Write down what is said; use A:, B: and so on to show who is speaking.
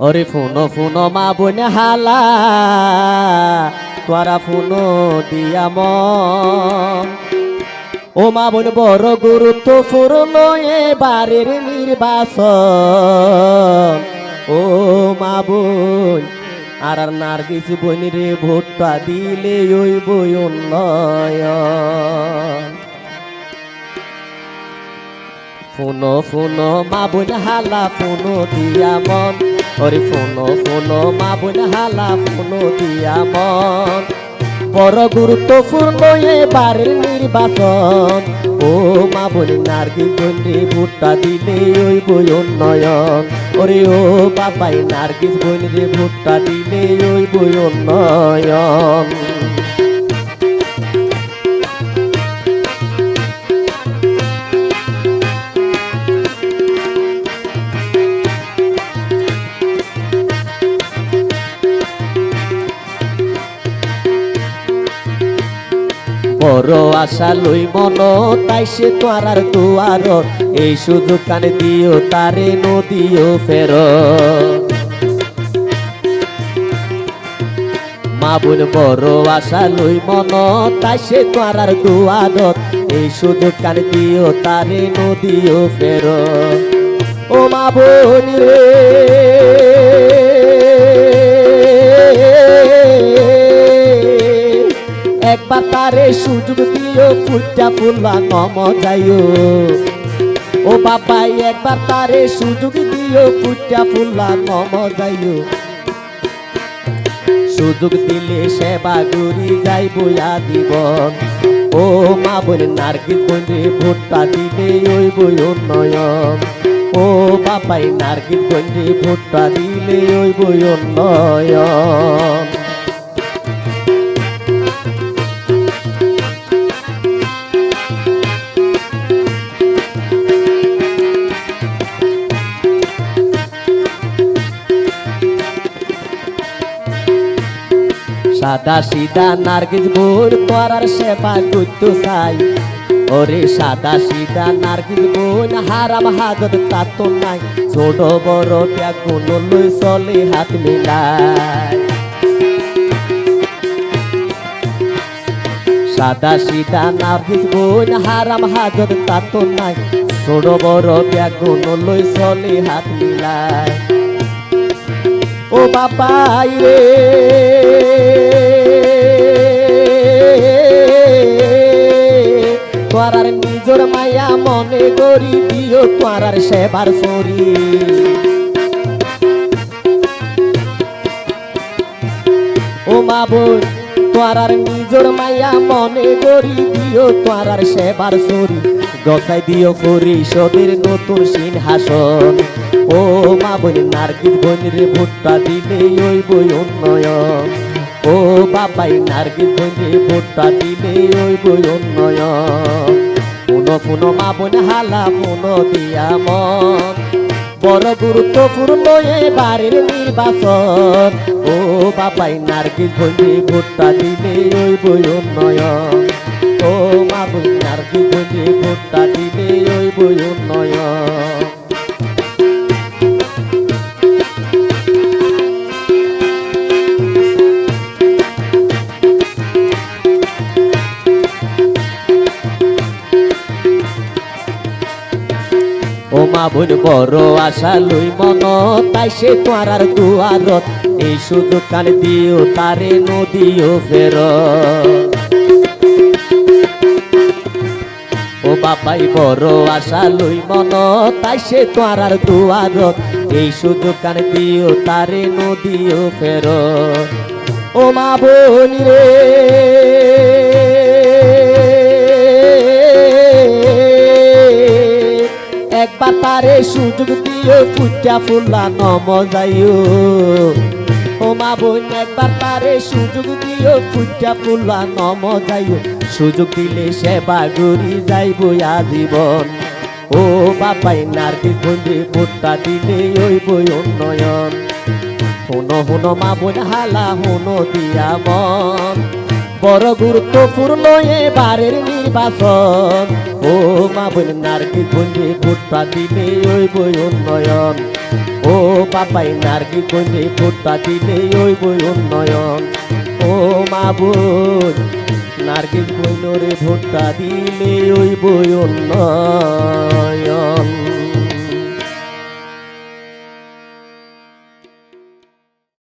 A: ওরে ফুনো ফুনো মা বোন হালা তোরা ফুনো দিয়া ম ও মা বোন বড় গুরুত্বপূর্ণ এবারের নির্বাচন ও মা বোন আর আর নার্গিস বোন রে ভোটটা দিলে ওই বই উন্নয়ন ফুনো ফুনো, মা বোন হালা ফুনো দিয়া মন। ওরে ফুনো ফুনো, মা বোন হালা ফুনো দিয়া মন। বড় গুরুত্বপূর্ণ এবারের নির্বাচন। ও মা বোন নার্গিস বন্ধে ভোটটা দিলে ওই বই উন্নয়ন। ওরে ও বাবাই নার্গিস বন্ধে ভোটটা দিলে ওই বই উন্নয়ন। বড় আশা লই মন, তাই সে তোর আর দুয়ার। এই সুযোগ কানে দিও, তারে নদীও ফের। মা বোন, বড় আশা লই মন, তাই সে তোর আর দুয়ার। এই সুযোগ কানে দিও, তারে নদিও ফের। ও মা বোন রে একবার তারে সুযোগ দিও ফুটা ফুলবা নম যাইও। ও বাবাই, একবার তারে সুযোগ দিও ফুটা ফুলবা নম যাইও। সুযোগ দিলে সেবা করি যাইব জীবন ও মা বোন নার্গিস বোনে ভোটটা দিলে ওই বই উন্নয়ন। ও বাবাই নার্গিস বোনে ভোটটা দিলে ওই বই উন্নয়ন। সাদা সিদা নার্গিস বোন করার সেবা করতে চাই। ওরে সাদা সিদা নার্গিস বোন হারাম হাজত তাতো নাই। ছোট বড় ব্যাগুন লই চলে হাত মিলাই। সাদা সিদা নার্গিস বোন হারাম হাজত তাতো নাই। ছোট বড় ব্যাগুন লই চলে হাত মিলাই। ও বাবাই রে। তোরার নিজর মায়া মনে করি দিও তোরার সেবার সরি ও মা বোন তোরার নিজর মায়া মনে করি দিও তোরার সেবার সরি গসাই দিও পরিষদের নতুন সিংহাসন। ও মা বোন নার্গিস বোন রে ভোটটা দিলে ওই বই উন্নয়ন। ও বাবাই নার্গিস বোন রে ভোটটা দিলে ওই বই উন্নয়ন। পুনো পুনো মা বোন, হালা পুনো দিয়া মন। বড় গুরুত্বপূর্ণ এবারের নির্বাচন। ও বাবাই নার্গিস বলি ভোটটা দিলে ওই বই উন্নয়ন। ও মা বই নার্গিস ভঞ্জি ভোটটা দিলে ওই বই উন্নয়ন। ও বোন, বড় আশা লই মন, তাই সে তোমার আর দুয়ারত। এই সুযোগ কান দিও, তারে নদীও ফের ও বাবাই বড় আশা লই মন, তাই সে তোমার আর দুয়ারত। এই সুযোগ কান দিও, তারে নদীও ফের ও মা বোন রে একবার তারে সুযোগ দিও ফুটা ফুলা নম যাইও। ও মা বোন একবার তারে সুযোগ দিও ফুটা ফুলা নম যাইও। সুযোগ দিলে সেবা গরি যাইব আজীবন। ও বাবাই নার্গিস বন্ধে ভোটটা দিলে ওই বই উন্নয়ন। হুনো হুনো মা বোন, হালা হুনো দিয়া মন। বড় গুরুত্বপূর্ণ এবারের নির্বাচন। ও মা বোন নারকি গুঞ্জে ভোটটা দিলে ওই বই উন্নয়ন। ও বাবাই নার্গি কইলে ভোটটা দিলে ওই বই উন্নয়ন। ও মাবুদ নার্গিস বইনরে ভোটটা দিলে ওই বই উন্নয়ন।